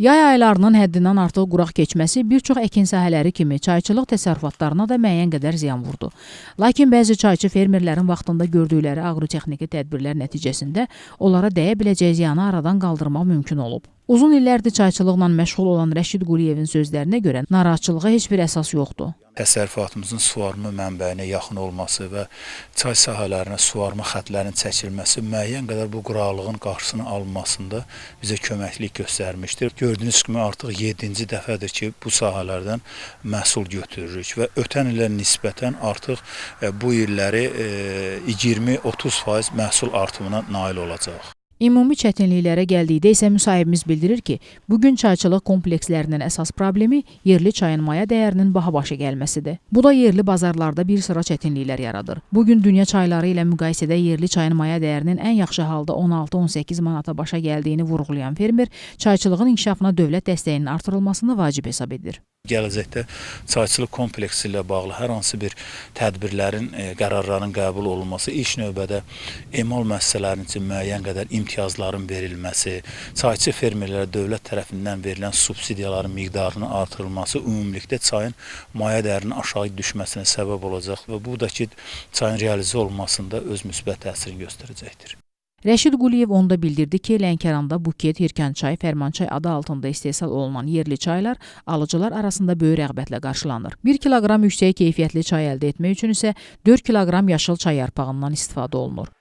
Yay aylarının həddindən artıq quraq keçməsi bir çox əkin sahələri kimi çayçılıq təsərrüfatlarına da müəyyən qədər ziyan vurdu. Lakin bəzi çayçı fermerlərin vaxtında gördükləri aqrotexniki tədbirlər nəticəsində onlara dəyə biləcək ziyanı aradan qaldırmaq mümkün olub. Uzun illərdir çayçılıqla məşğul olan Rəşid Quliyevin sözlərinə görə narahatçılığa heç bir əsas yoxdur. Təsərrüfatımızın suvarma mənbəyinə yaxın olması və çay sahələrinə suvarma xəttlərinin çəkilməsi müəyyən qədər bu quraqlığın qarşısının alınmasında bizə köməklik göstərmişdir. Gördüyünüz kimi artıq 7-ci dəfədir ki, bu sahələrdən məhsul götürürük və ötən ilə nisbətən artıq e, bu illəri e, 20-30% məhsul artımına nail olacaq. Ümumi çətinliklərə gəldikdə isə müsahibimiz bildirir ki, bu gün çayçılıq komplekslərinin əsas problemi yerli çayın maya dəyərinin baha başa gəlməsidir. Bu da yerli bazarlarda bir sıra çətinliklər yaradır. Bu gün dünya çayları ilə müqayisədə yerli çayın maya dəyərinin ən yaxşı halda 16-18 manata başa gəldiyini vurğulayan fermer çayçılığın inkişafına dövlət dəstəyinin artırılmasını vacib hesab edir. Gələcəkdə çayçılıq kompleksi ilə bağlı hər hansı bir tədbirlərin, e, qərarların qəbul olunması, ilk növbədə emal müəssisələrinin üçün müəyyən qədər imtiyazların verilməsi, çayçı fermerlərə dövlət tərəfindən verilən subsidiyaların miqdarının artırılması ümumilikdə çayın maya dəyərinin aşağı düşməsinə səbəb olacaq və bu da ki, çayın realizə olunmasında öz müsbət təsirini göstərəcəkdir. Rəşid Quliyev onda bildirdi ki, Lənkəranda Buket, Hirkənçay, Fərmançay adı altında istehsal olunan yerli çaylar alıcılar arasında böyük rəğbətlə qarşılanır. 1 kiloqram yüksək keyfiyyətli çay əldə etmək üçün isə 4 kiloqram yaşıl çay yarpağından istifadə olunur.